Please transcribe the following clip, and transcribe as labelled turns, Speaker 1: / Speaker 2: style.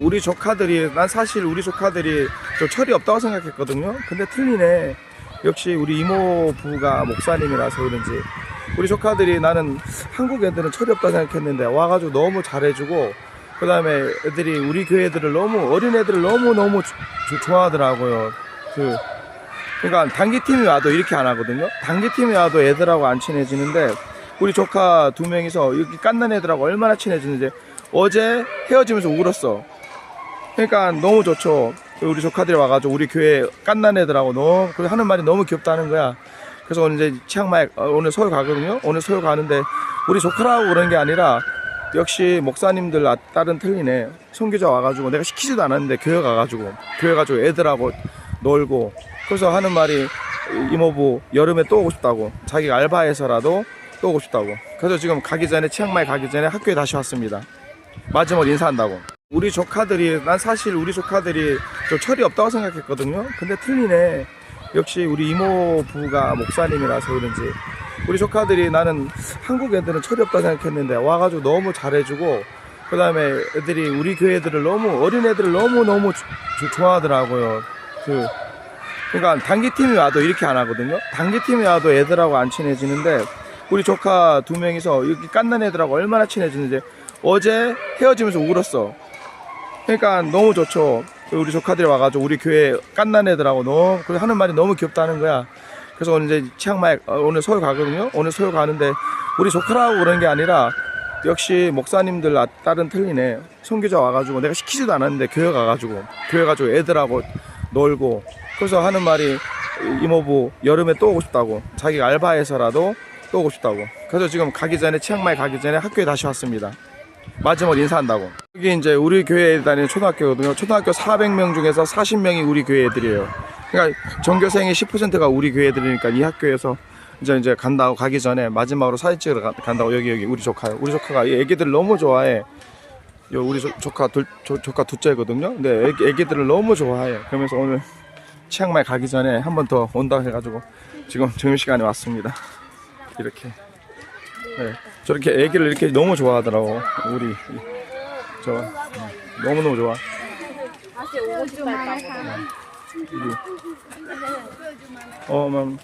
Speaker 1: 우리 조카들이 난 사실 우리 조카들이 좀 철이 없다고 생각했거든요. 근데 틀리네. 역시 우리 이모부가 목사님이라서 그런지 우리 조카들이 나는 한국 애들은 철이 없다 생각했는데 와가지고 너무 잘해주고 그 다음에 애들이 우리 교회 애들을 너무 어린 애들을 너무 너무 좋아하더라고요. 그 그러니까 단기 팀이 와도 이렇게 안 하거든요. 단기 팀이 와도 애들하고 안 친해지는데 우리 조카 두 명이서 이렇게 깐난 애들하고 얼마나 친해지는지 어제 헤어지면서 울었어. 그러니까 너무 좋죠. 우리 조카들이 와가지고 우리 교회 깐난 애들하고 너무 하는 말이 너무 귀엽다는 거야. 그래서 오늘 이제 치앙마이 어, 오늘 서울 가거든요. 오늘 서울 가는데 우리 조카라고 그런 게 아니라 역시 목사님들 아- 딸은 틀리네. 선교자 와가지고 내가 시키지도 않았는데 교회 가가지고 교회 가지고 애들하고 놀고 그래서 하는 말이 이모부 여름에 또 오고 싶다고 자기가 알바해서라도 또 오고 싶다고 그래서 지금 가기 전에 치앙마이 가기 전에 학교에 다시 왔습니다. 마지막으로 인사한다고. 우리 조카들이 난 사실 우리 조카들이 좀 철이 없다고 생각했거든요. 근데 틀리네. 역시 우리 이모부가 목사님이라서 그런지 우리 조카들이 나는 한국 애들은 철이 없다 생각했는데 와가지고 너무 잘해주고 그 다음에 애들이 우리 교회 애들을 너무 어린 애들을 너무 너무 좋아하더라고요. 그 그러니까 단기 팀이 와도 이렇게 안 하거든요. 단기 팀이 와도 애들하고 안 친해지는데 우리 조카 두 명이서 이렇게 깐난 애들하고 얼마나 친해지는지 어제 헤어지면서 울었어. 그러니까 너무 좋죠. 우리 조카들이 와가지고 우리 교회 깐난 애들하고 너무 하는 말이 너무 귀엽다는 거야. 그래서 오늘 이제 치앙마이 어, 오늘 서울 가거든요. 오늘 서울 가는데 우리 조카라고 그런 게 아니라 역시 목사님들 아- 딸은 틀리네. 선교자 와가지고 내가 시키지도 않았는데 교회 가가지고 교회 가지고 애들하고 놀고 그래서 하는 말이 이모부 여름에 또 오고 싶다고 자기가 알바해서라도 또 오고 싶다고 그래서 지금 가기 전에 치앙마이 가기 전에 학교에 다시 왔습니다. 마지막으로 인사한다고. 여기 이제 우리 교회에 다니는 초등학교거든요. 초등학교 400명 중에서 40명이 우리 교회 애들이에요. 그러니까 전교생의 10%가 우리 교회 애들이니까 이 학교에서 이제 이제 간다고 가기 전에 마지막으로 사진 찍으러 가- 간다고 여기 여기 우리 조카요. 우리 조카가 이 애기들 너무 좋아해. 요 우리 조, 조카 둘 조, 조카 둘째거든요. 근데 애기, 애기들을 너무 좋아해. 그러면서 오늘 치앙마이 가기 전에 한 번 더 온다 해가지고 지금 점심 시간에 왔습니다. 이렇게. 네, 저렇게 애기를 이렇게 너무 좋아하더라고 우리. 저 너무 너무 좋아. 우리 어맘